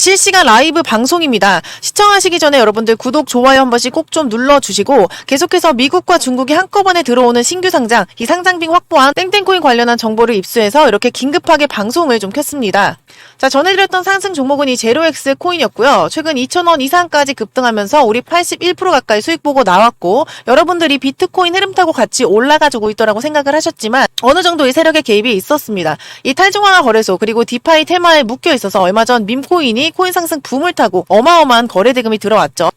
실시간 라이브 방송입니다. 시청하시기 전에 여러분들 구독, 좋아요 한 번씩 꼭 좀 눌러주시고 계속해서 미국과 중국이 한꺼번에 들어오는 신규 상장, 이 상장빙 확보한 땡땡코인 관련한 정보를 입수해서 이렇게 긴급하게 방송을 좀 켰습니다. 자, 전해드렸던 상승 종목은 이 제로엑스 코인이었고요. 최근 2,000원 이상까지 급등하면서 우리 81% 가까이 수익 보고 나왔고 여러분들이 비트코인 흐름 타고 같이 올라가지고 있더라고 생각을 하셨지만 어느 정도 이 세력의 개입이 있었습니다. 이 탈중앙화 거래소 그리고 디파이 테마에 묶여 있어서 얼마 전 밈코인이 코인 상승 붐을 타고 어마어마한 거래 대금이 들어왔죠.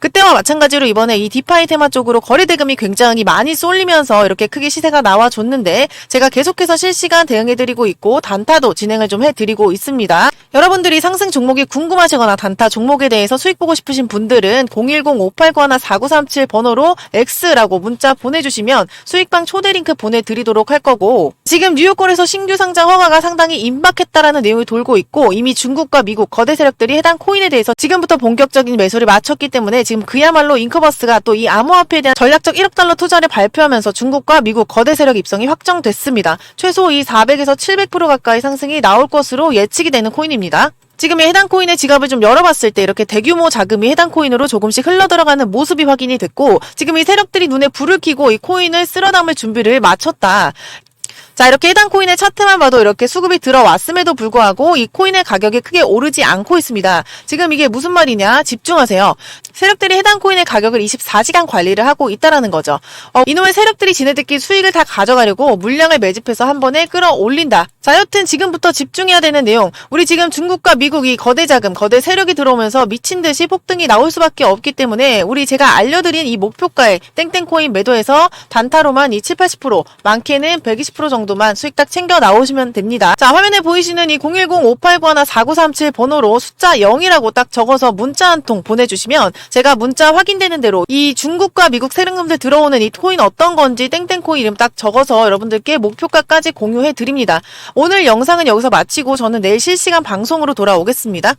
그때와 마찬가지로 이번에 이 디파이 테마 쪽으로 거래 대금이 굉장히 많이 쏠리면서 이렇게 크게 시세가 나와줬는데 제가 계속해서 실시간 대응해드리고 있고 단타도 진행을 좀 해드리고 있습니다. 여러분들이 상승 종목이 궁금하시거나 단타 종목에 대해서 수익 보고 싶으신 분들은 010-589-4937 번호로 X라고 문자 보내주시면 수익방 초대 링크 보내드리도록 할 거고 지금 뉴욕거래소 신규 상장 허가가 상당히 임박했다라는 내용이 돌고 있고 이미 중국과 미국 거대 세력들이 해당 코인에 대해서 지금부터 본격적인 매수를 마쳤기 때문에 지금 그야말로 잉커버스가 또 이 암호화폐에 대한 전략적 1억 달러 투자를 발표하면서 중국과 미국 거대 세력 입성이 확정됐습니다. 최소 이 400에서 700% 가까이 상승이 나올 것으로 예측이 되는 코인입니다. 지금 이 해당 코인의 지갑을 좀 열어봤을 때 이렇게 대규모 자금이 해당 코인으로 조금씩 흘러들어가는 모습이 확인이 됐고 지금 이 세력들이 눈에 불을 켜고 이 코인을 쓸어 담을 준비를 마쳤다. 자, 이렇게 해당 코인의 차트만 봐도 이렇게 수급이 들어왔음에도 불구하고 이 코인의 가격이 크게 오르지 않고 있습니다. 지금 이게 무슨 말이냐? 집중하세요. 세력들이 해당 코인의 가격을 24시간 관리를 하고 있다라는 거죠. 어, 이놈의 세력들이 지네들끼리 수익을 다 가져가려고 물량을 매집해서 한 번에 끌어올린다. 자, 여튼 지금부터 집중해야 되는 내용. 우리 지금 중국과 미국이 거대 자금, 거대 세력이 들어오면서 미친 듯이 폭등이 나올 수밖에 없기 때문에 우리 제가 알려드린 이 목표가의 땡땡코인 매도해서 단타로만 이 7, 80%, 많게는 120% 정도 만 수익 딱 챙겨 나오시면 됩니다. 자, 화면에 보이시는 이 010-5891-4937 번호로 숫자 0이라고 딱 적어서 문자 한 통 보내주시면 제가 문자 확인되는 대로 이 중국과 미국 세력놈들 들어오는 이 코인 어떤 건지 땡땡코인 이름 딱 적어서 여러분들께 목표가까지 공유해 드립니다. 오늘 영상은 여기서 마치고 저는 내일 실시간 방송으로 돌아오겠습니다.